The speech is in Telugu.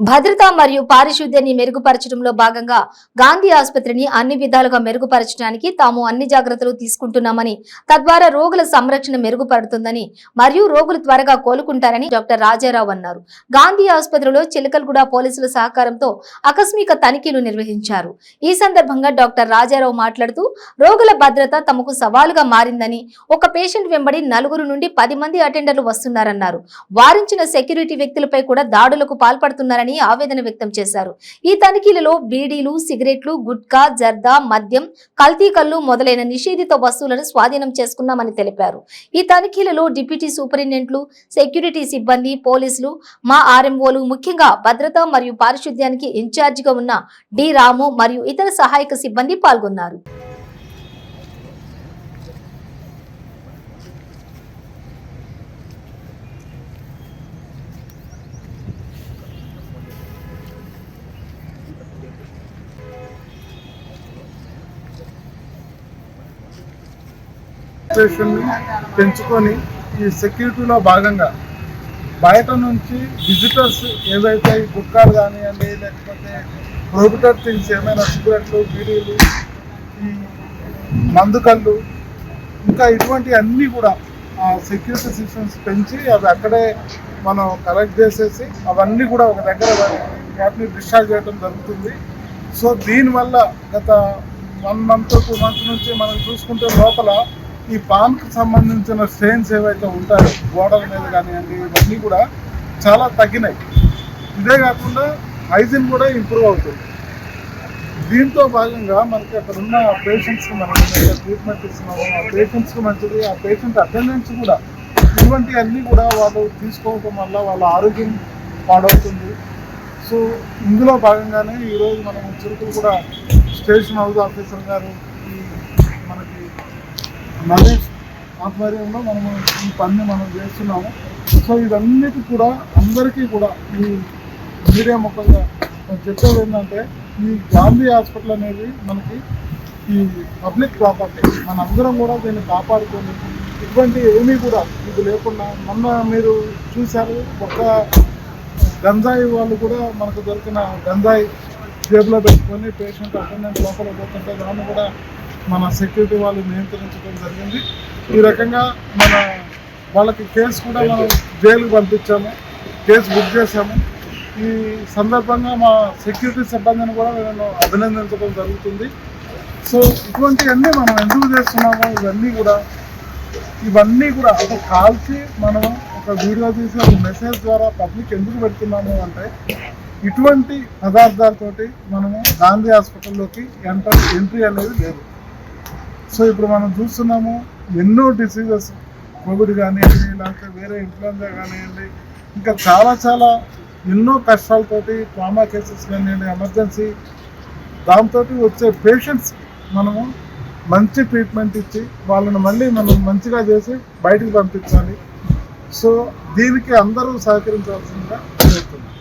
భద్రత మరియు పారిశుద్ధ్యాన్ని మెరుగుపరచడంలో భాగంగా గాంధీ ఆసుపత్రిని అన్ని విధాలుగా మెరుగుపరచడానికి తాము అన్ని జాగ్రత్తలు తీసుకుంటున్నామని తద్వారా రోగుల సంరక్షణ మెరుగుపడుతుందని మరియు రోగులు త్వరగా కోలుకుంటారని డాక్టర్ రాజారావు అన్నారు. గాంధీ ఆసుపత్రిలో చిలకలగూడ పోలీసుల సహకారంతో ఆకస్మిక తనిఖీలు నిర్వహించారు. ఈ సందర్భంగా డాక్టర్ రాజారావు మాట్లాడుతూ రోగుల భద్రత తమకు సవాలుగా మారిందని ఒక పేషెంట్ వెంబడి నలుగురు నుండి పది మంది అటెండర్లు వస్తున్నారన్నారు. వారించిన సెక్యూరిటీ వ్యక్తులపై కూడా దాడులకు పాల్పడుతున్నారని ఆవేదన వ్యక్తం చేశారు. ఈ తనిఖీలలో బీడీలు సిగరెట్లు గుట్కా జర్దా మద్యం కల్తీ కల్లు మొదలైన నిషేధిత వస్తువులను స్వాధీనం చేసుకున్నామని తెలిపారు. ఈ తనిఖీలలో డిప్యూటీ సూపరింటెండెంట్లు సెక్యూరిటీ సిబ్బంది పోలీసులు మా ఆర్ఎంఓలు ముఖ్యంగా భద్రత మరియు పారిశుద్ధ్యానికి ఇన్ఛార్జిగా ఉన్న డి రాము మరియు ఇతర సహాయక సిబ్బంది పాల్గొన్నారు. స్టేషన్ని పెంచుకొని ఈ సెక్యూరిటీలో భాగంగా బయట నుంచి విజిటర్స్ ఏవైతే ఈ గుట్కాలు కానివ్వండి లేకపోతే ప్రొహిబిటెడ్ థింగ్స్ ఏమైనా సిగరెట్లు బీడీలు ఈ మందుకళ్ళు ఇంకా ఇటువంటి అన్నీ కూడా ఆ సెక్యూరిటీ సిస్టమ్స్ పెంచి అవి అక్కడే మనం కలెక్ట్ చేసేసి అవన్నీ కూడా ఒక దగ్గర వాటిని డిశ్చార్జ్ చేయడం జరుగుతుంది. సో దీనివల్ల గత వన్ మంత్ టూ మంత్ నుంచి మనం చూసుకుంటే లోపల ఈ పాన్కి సంబంధించిన స్ట్రెయిన్స్ ఏవైతే ఉంటాయో గోడల మీద కానివ్వండి ఇవన్నీ కూడా చాలా తగ్గినాయి. ఇదే కాకుండా హైజీన్ కూడా ఇంప్రూవ్ అవుతుంది. దీంతో భాగంగా మనకి అక్కడ ఉన్న పేషెంట్స్కి మనం ట్రీట్మెంట్ ఇస్తున్నాము ఆ పేషెంట్స్కి మంచిది ఆ పేషెంట్ అటెండెన్స్ కూడా ఇటువంటివన్నీ కూడా వాళ్ళు తీసుకోవడం వల్ల వాళ్ళ ఆరోగ్యం పాడవుతుంది. సో ఇందులో భాగంగానే ఈరోజు మనం చురుకులు కూడా స్టేషన్ హౌస్ ఆఫీసర్ గారు నరేష్ ఆధ్వర్యంలో మనము ఈ పని మనం చేస్తున్నాము. సో ఇదన్నిటి కూడా అందరికీ కూడా ఈ మీడియా ముఖంగా చెప్పేది ఏంటంటే ఈ గాంధీ హాస్పిటల్ అనేది మనకి ఈ పబ్లిక్ ప్రాపర్టీ. మనందరం కూడా దీన్ని కాపాడుకొని ఇటువంటి ఏమీ కూడా ఇది లేకుండా మొన్న మీరు చూశారు ఒక గంజాయి వాళ్ళు కూడా మనకు దొరికిన గంజాయి జేబులో పెట్టుకొని పేషెంట్ అటెండెంట్ లోపల పోతుంటే దాన్ని కూడా మన సెక్యూరిటీ వాళ్ళు నియంత్రించడం జరిగింది. ఈ రకంగా మన వాళ్ళకి కేసు కూడా మనం జైలుకు పంపించాము. కేసు బుక్ చేశాము. ఈ సందర్భంగా మా సెక్యూరిటీ సిబ్బందిని కూడా నేను అభినందించడం జరుగుతుంది. సో ఇటువంటివన్నీ మనం ఎందుకు చేస్తున్నామో ఇవన్నీ కూడా ఇవన్నీ కూడా ఒక కాల్చి మనం ఒక వీడియో తీసి ఒక మెసేజ్ ద్వారా పబ్లిక్ ఎందుకు పెడుతున్నాము అంటే ఇటువంటి పదార్థాలతోటి మనము గాంధీ హాస్పిటల్లోకి ఎంటర్ ఎంట్రీ అనేది లేదు. సో ఇప్పుడు మనం చూస్తున్నాము ఎన్నో డిసీజెస్ కోవిడ్ కానివ్వండి లేకపోతే వేరే ఇన్ఫ్లుయెంజా కానివ్వండి ఇంకా చాలా చాలా ఎన్నో కష్టాలతోటి ట్రామా కేసెస్ కానివ్వండి ఎమర్జెన్సీ దాంతో వచ్చే పేషెంట్స్ మనము మంచి ట్రీట్మెంట్ ఇచ్చి వాళ్ళని మళ్ళీ మనం మంచిగా చేసి బయటికి పంపించాలి. సో దీనికి అందరూ సహకరించాల్సిందిగా కోరుతున్నాను